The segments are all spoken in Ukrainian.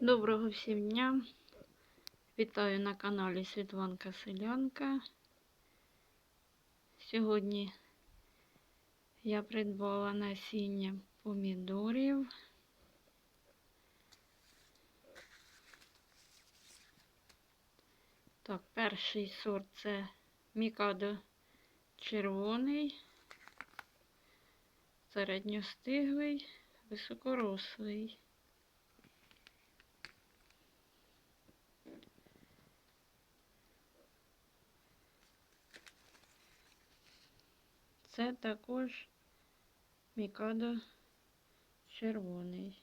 Доброго всім дня! Вітаю на каналі Світланка Селянка. Сьогодні я придбала насіння помідорів. Так, перший сорт це Мікадо червоний, середньостиглий, високорослий. Це також Мікадо червоний.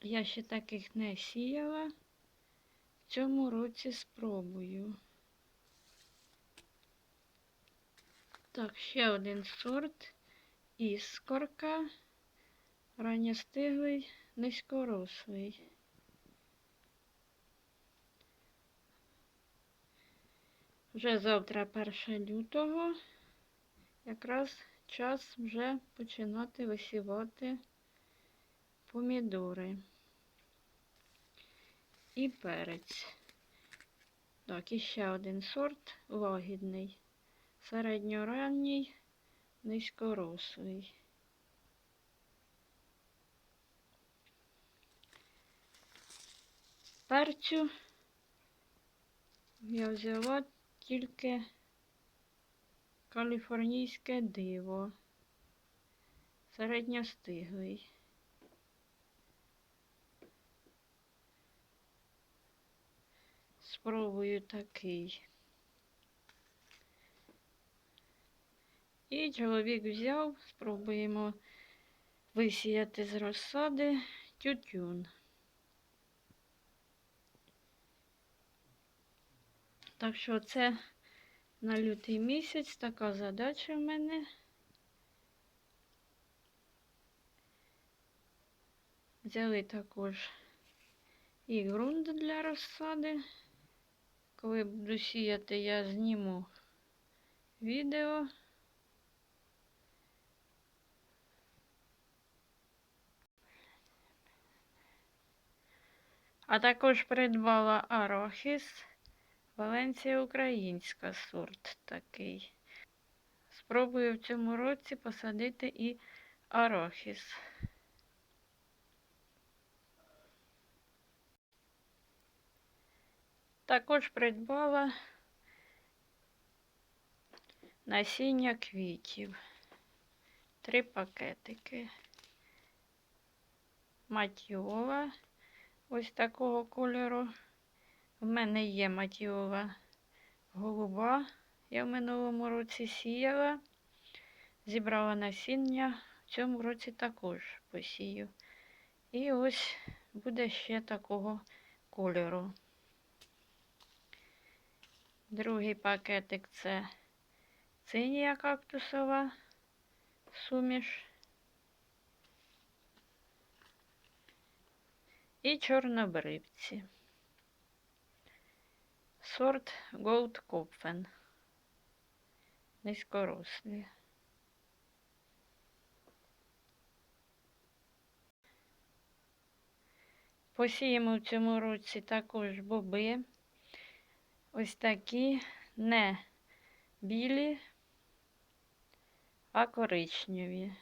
Я ще таких не сіяла. В цьому році спробую. Так, ще один сорт іскорка, ранньостиглий, низькорослий. Вже завтра 1 лютого, якраз час вже починати висівати помідори і перець. Так, і ще один сорт лагідний, середньоранній, низькорослий. Перцю я взяла тільки каліфорнійське диво, середньостиглий. Спробую такий. І чоловік взяв, спробуємо висіяти з розсади тютюн. Так що це на лютий місяць така задача в мене. Взяли також і ґрунт для розсади. Коли буду сіяти, я зніму відео. А також придбала арахіс. Валенція українська сорт такий. Спробую в цьому році посадити і арахіс. Також придбала насіння квітів. Три пакетики. Матіола ось такого кольору. В мене є матіола голуба. Я в минулому році сіяла, зібрала насіння, в цьому році також посію. І ось буде ще такого кольору. Другий пакетик це синія кактусова суміш. І чорнобривці. Сорт Gold Kopfen. Низькорослі. Посіємо в цьому році також боби. Ось такі не білі, а коричневі.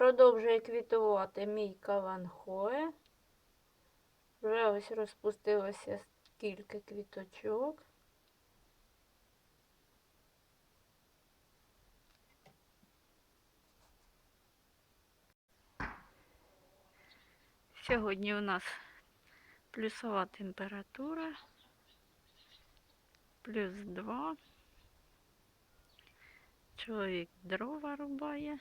Продовжує квітувати мій каванхоe. Вже ось розпустилося кілька квіточок. Сьогодні у нас плюсова температура, плюс 2. Чоловік дрова рубає.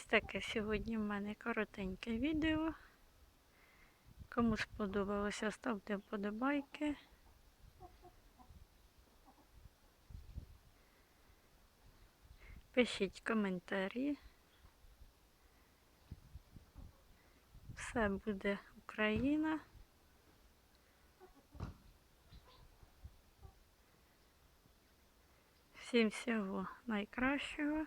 Ось таке сьогодні в мене коротеньке відео. Кому сподобалося, ставте вподобайки. Пишіть коментарі. Все буде Україна. Всім всього найкращого.